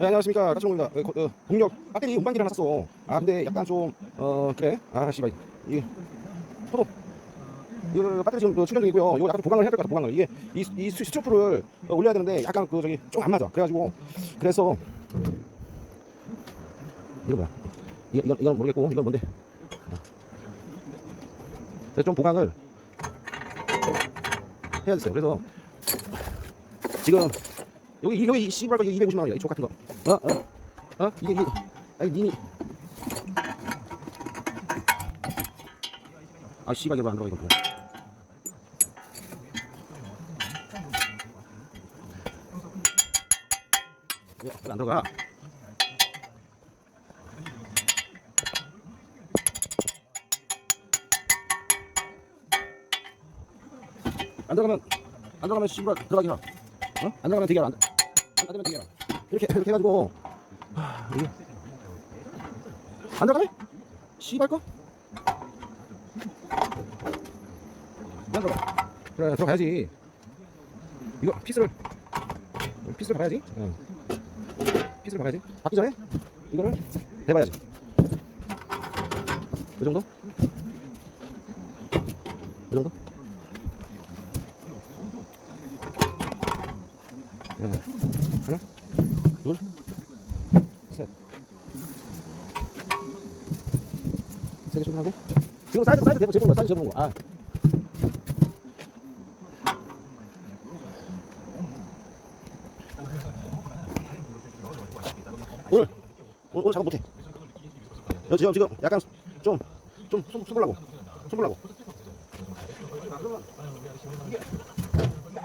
네, 안녕하십니까 까치롱입니다. 어, 거- 어, 동력 배터리 운반기를 하나 샀어. 아 근데 약간 좀어 그래. 아 씨발 이게 포도 이거 배터리 지금 그 충전 중이고요. 이거 약간 보강을 해야 될 것 같아 보강을. 이게 이, 이 수- 스토프를 어, 올려야 되는데 약간 그 저기 좀 안 맞아. 그래가지고 그래서 이거 뭐야? 이건 이건 모르겠고 이건 뭔데? 어. 그래서 좀 보강을 해야 됐어요. 그래서 지금 여기 여기 이 씨발 거 이거 250만 원이야. 이족 같은 거. 어? 어? 어? 이게 이게 아니 니니 아 씨발 이거 안 들어가 이거. 야, 왜안 들어가? 안 들어가면 안 들어가면 씨발 들어가기 하. 어? 안 들어가면 되게 안, 안 되면 되게 이렇게 이렇게 해가지고 하, 이게 안 들어가네? 씨발 거? 안 들어가. 그래 들어가야지. 이거 피스를 피스를 박아야지. 응. 피스를 박아야지. 박기 전에 이거를 대봐야지. 이 정도? 이 정도? 응. 하나, 둘, 셋. 세개 충분하고. 지금 사이드 사이드 대고 재보는 거야. 사이드 재보는 거. 아. 오늘 오늘, 오늘 작업 못해. 여 지금 지금 약간 좀 좀 숨으려고 숨으려고.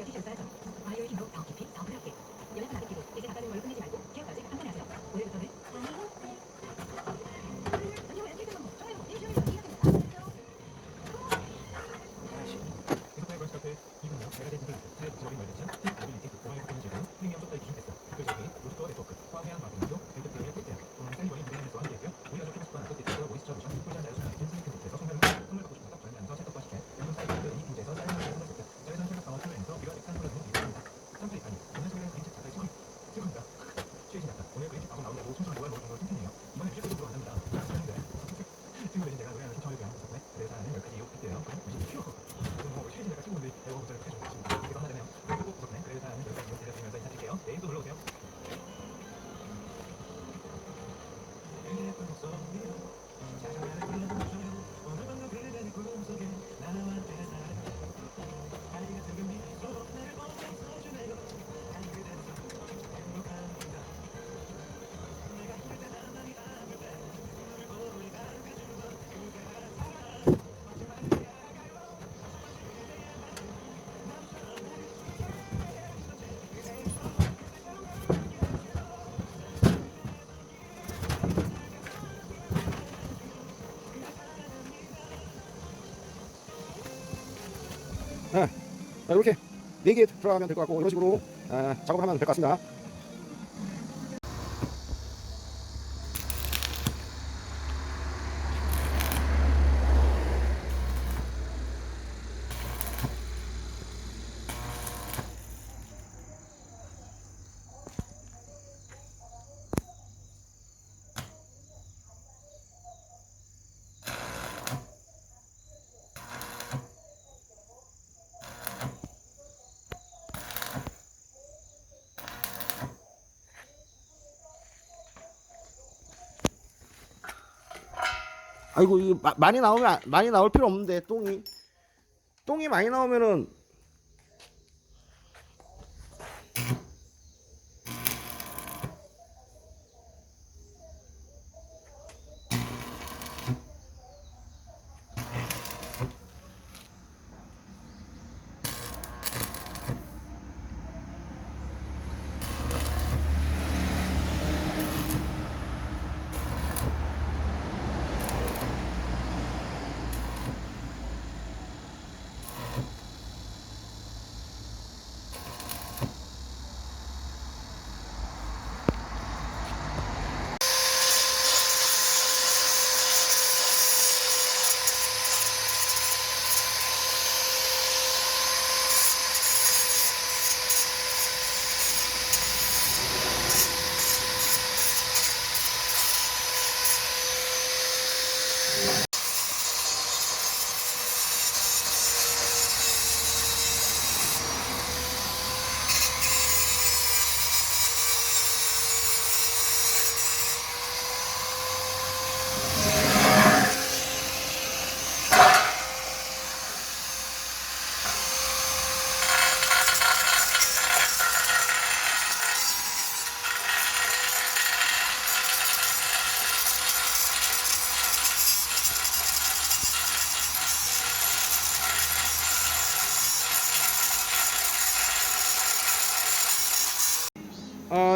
여기셨어요. 과일 힘으로 더 깊이, 더 부드럽게. 연락하는 기분, 이제 나가는 월급이 네. 이렇게 네개 들어가면 될 것 같고 이런 식으로 아, 작업하면 될 것 같습니다. 아이고 이거 마- 많이 나오면 안- 많이 나올 필요 없는데 똥이. 똥이 많이 나오면은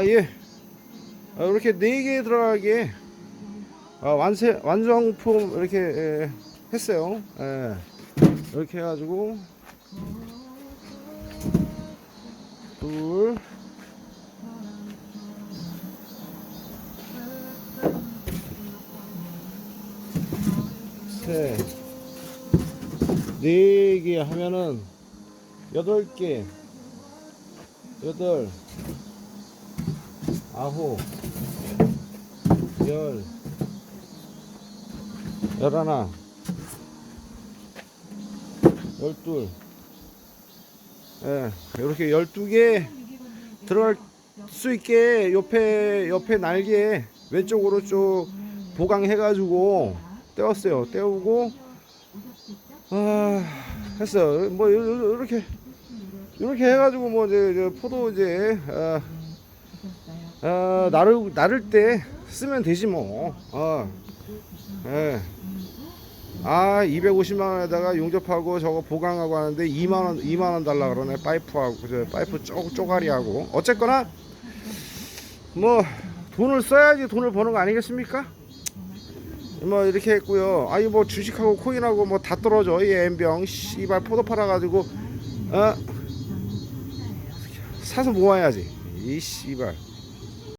아 예. 아, 이렇게 네 개 들어가게 아, 완세 완성품 이렇게 예, 했어요. 예. 이렇게 해가지고 둘, 셋, 네 개 하면은 여덟 개, 여덟. 아홉, 열, 열하나, 열둘, 예, 이렇게 열두 개 들어갈 수 있게 옆에 옆에 날개 왼쪽으로 쭉 보강해가지고 떼었어요. 떼우고 아 했어요. 뭐 이렇게 이렇게 해가지고 뭐 이제 포도 이제 아, 어, 나를 나를 때 쓰면 되지 뭐. 어. 예. 아, 250만 원에다가 용접하고 저거 보강하고 하는데 2만 원 2만 원 달라 그러네. 파이프하고 저 파이프 쪼 쪼가리하고. 어쨌거나 뭐 돈을 써야지 돈을 버는 거 아니겠습니까? 뭐 이렇게 했고요. 아니 뭐 주식하고 코인하고 뭐 다 떨어져. 이 엠병 씨발 포도 팔아 가지고 어 사서 모아야지. 이 씨발.